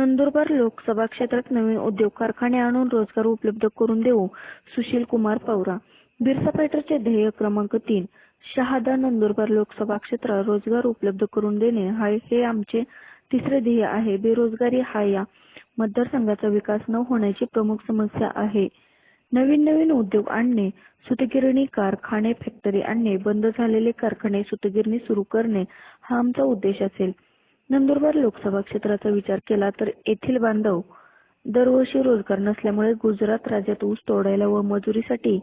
नंदुरबार लोकसभा क्षेत्रात नवीन उद्योग कारखाने आणून रोजगार उपलब्ध करून देऊ सुशील कुमार पवरा बिरसा पेटरचे ध्येय क्रमांक तीन. शहादा नंदुरबार लोकसभा क्षेत्रात रोजगार उपलब्ध करून देणे हा हे आमचे तिसरे ध्येय आहे. बेरोजगारी हा या मतदारसंघाचा विकास न होण्याची प्रमुख समस्या आहे. नवीन नवीन उद्योग आणणे सुतगिरणी कारखाने फॅक्टरी आणणे बंद झालेले कारखाने सुतगिरणी सुरू करणे हा आमचा उद्देश असेल. नंदुरबार लोकसभा क्षेत्राचा विचार केला तर येथील बांधव दरवर्षी रोजगार नसल्यामुळे गुजरात राज्यात ऊस तोडायला व मजुरीसाठी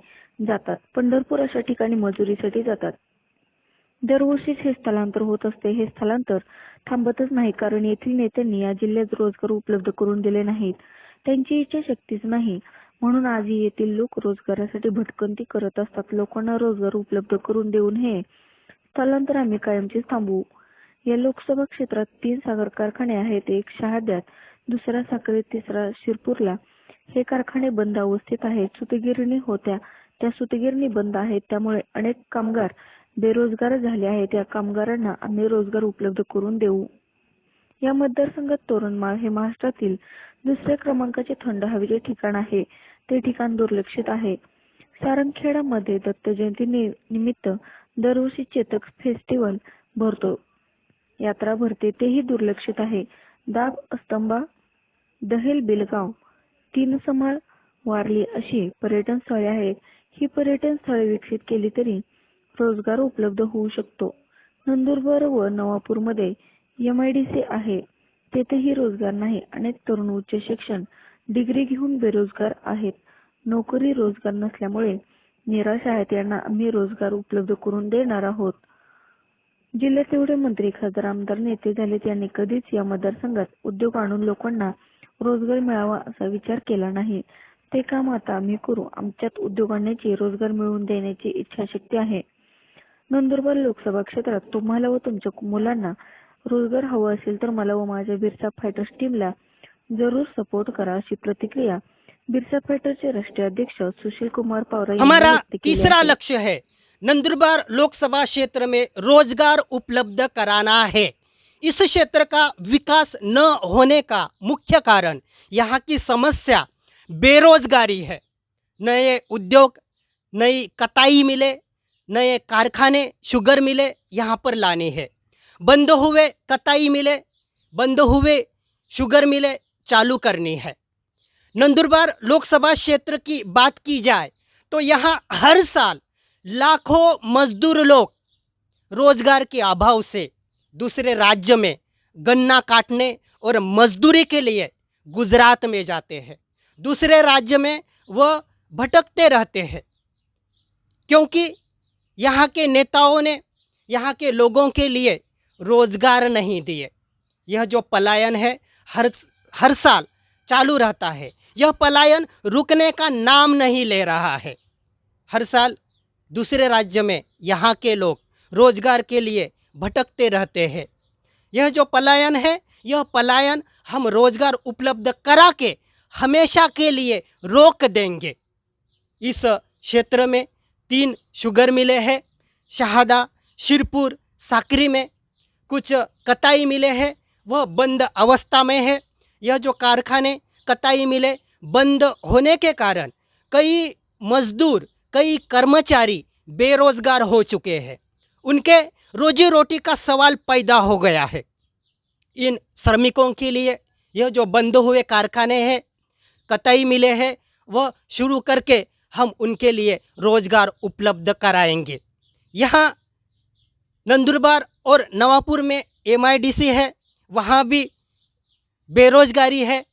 जातात. पंढरपूर अशा ठिकाणी मजुरीसाठी जातात. दरवर्षीच हे स्थलांतर होत असते. हे स्थलांतर थांबतच नाही कारण येथील नेत्यांनी या जिल्ह्यात रोजगार उपलब्ध करून दिले नाहीत. त्यांची इच्छाशक्तीच नाही. म्हणून आजही येथील लोक रोजगारासाठी भटकंती करत असतात. लोकांना रोजगार उपलब्ध करून देऊन हे स्थलांतर आम्ही कायमचेच थांबवू. या लोकसभा क्षेत्रात तीन साखर कारखाने आहेत एक शहाद्यात दुसरा साक्रीत तिसरा शिरपूरला. हे कारखाने बंद अवस्थेत आहेत. सुतगिरणी होत्या. त्या सुतगिरणी बंद आहेत. त्यामुळे अनेक कामगार बेरोजगार झाले आहेत. या कामगारांना आम्ही रोजगार उपलब्ध करून देऊ. या मतदारसंघात तोरणमाळ हे महाराष्ट्रातील दुसऱ्या क्रमांकाचे थंड हवेचे ठिकाण आहे. ते ठिकाण दुर्लक्षित आहे. सारंगखेडामध्ये दत्त जयंती निमित्त दरवर्षी चेतक फेस्टिवल भरतो. यात्रा भरते तेही दुर्लक्षित आहे. दाब अस्तंबा दहेल बिलगाव तीन समाळ वारली अशी पर्यटन स्थळे आहेत. ही पर्यटन स्थळे विकसित केली तरी रोजगार उपलब्ध होऊ शकतो. नंदुरबार व नवापूरमध्ये सी आहे. तेथेही रोजगार नाही. अनेक तरुण उच्च शिक्षण डिग्री घेऊन बेरोजगार आहेत. नोकरी रोजगार नसल्यामुळे निराश आहेत यांना आम्ही रोजगार उपलब्ध करून देणार आहोत. जिल्ह्यात एवढे मंत्री खासदार आमदार नेते झालेत यांनी कधीच या मतदारसंघात उद्योग आणून लोकांना रोजगार मिळावा असा विचार केला नाही. ते काम आता आम्ही करू. आमच्यात उद्योग आणण्याची रोजगार मिळवून देण्याची इच्छाशक्ती आहे. नंदुरबार लोकसभा क्षेत्रात तुम्हाला व तुमच्या मुलांना रोजगार हवा असेल तर मला व माझ्या बिरसा फायटर्स टीमला जरूर सपोर्ट करा अशी प्रतिक्रिया बिरसा फायटरचे राष्ट्रीय अध्यक्ष सुशील कुमार पवार हमारा तीसरा आहे. लक्ष्य है। नंदुरबार लोकसभा क्षेत्र में रोज़गार उपलब्ध कराना है। इस क्षेत्र का विकास न होने का मुख्य कारण यहाँ की समस्या बेरोजगारी है। नए उद्योग, नई कताई मिले, नए कारखाने शुगर मिले यहाँ पर लाने हैं। बंद हुए कताई मिले, बंद हुए शुगर मिले चालू करनी है। नंदुरबार लोकसभा क्षेत्र की बात की जाए तो यहाँ हर साल लाखों मजदूर लोग रोज़गार के अभाव से दूसरे राज्य में गन्ना काटने और मजदूरी के लिए गुजरात में जाते हैं। दूसरे राज्य में वह भटकते रहते हैं क्योंकि यहाँ के नेताओं ने यहाँ के लोगों के लिए रोज़गार नहीं दिए। यह जो पलायन है हर हर साल चालू रहता है। यह पलायन रुकने का नाम नहीं ले रहा है। हर साल दूसरे राज्य में यहाँ के लोग रोज़गार के लिए भटकते रहते हैं। यह जो पलायन है, यह पलायन हम रोज़गार उपलब्ध करा के हमेशा के लिए रोक देंगे। इस क्षेत्र में तीन शुगर मिले हैं, शहादा, शिरपुर, साकरी में कुछ कताई मिले हैं, वह बंद अवस्था में है। यह जो कारखाने कताई मिले बंद होने के कारण कई मजदूर कई कर्मचारी बेरोजगार हो चुके हैं। उनके रोजी रोटी का सवाल पैदा हो गया है। इन श्रमिकों के लिए यह जो बंद हुए कारखाने हैं, कतई मिले हैं, वह शुरू करके हम उनके लिए रोज़गार उपलब्ध कराएँगे। यहाँ नंदुरबार और नवापुर में एमआईडीसी है, वहाँ भी बेरोजगारी है।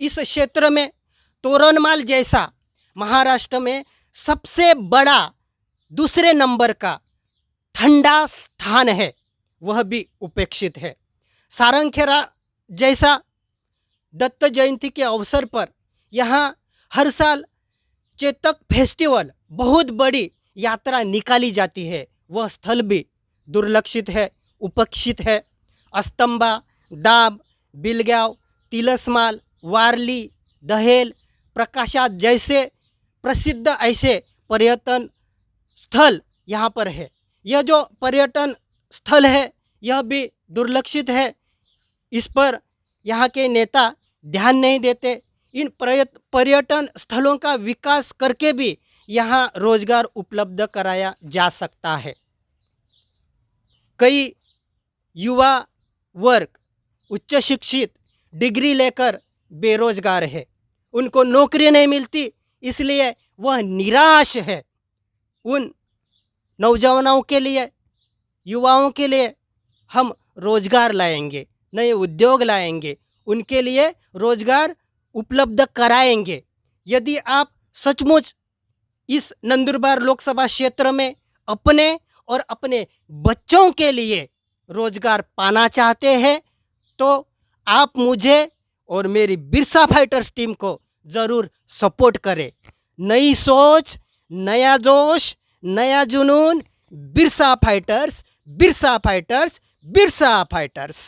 इस क्षेत्र में तोरणमाल जैसा महाराष्ट्र में सबसे बड़ा दूसरे नंबर का ठंडा स्थान है, वह भी उपेक्षित है। सारंगखेड़ा जैसा दत्त जयंती के अवसर पर यहाँ हर साल चेतक फेस्टिवल बहुत बड़ी यात्रा निकाली जाती है। वह स्थल भी दुर्लक्षित है, उपेक्षित है। अस्तंबा दाब, बिलगांव, तिलस्माल, वारली, दहेल प्रकाशा जैसे प्रसिद्ध ऐसे पर्यटन स्थल यहाँ पर है। यह जो पर्यटन स्थल है, यह भी दुर्लक्षित है। इस पर यहाँ के नेता ध्यान नहीं देते। इन पर्यटन स्थलों का विकास करके भी यहाँ रोज़गार उपलब्ध कराया जा सकता है। कई युवा वर्ग, उच्च शिक्षित, डिग्री लेकर बेरोजगार है। उनको नौकरी नहीं मिलती इसलिए वह निराश है उन नौजवानों के लिए, युवाओं के लिए हम रोज़गार लाएँगे, नए उद्योग लाएँगे, उनके लिए रोज़गार उपलब्ध कराएँगे। यदि आप सचमुच इस नंदुरबार लोकसभा क्षेत्र में अपने और अपने बच्चों के लिए रोज़गार पाना चाहते हैं तो आप मुझे और मेरी बिरसा फाइटर्स टीम को ज़रूर सपोर्ट करें। नई सोच, नया जोश, नया जुनून, Birsa fighters Birsa fighters Birsa fighters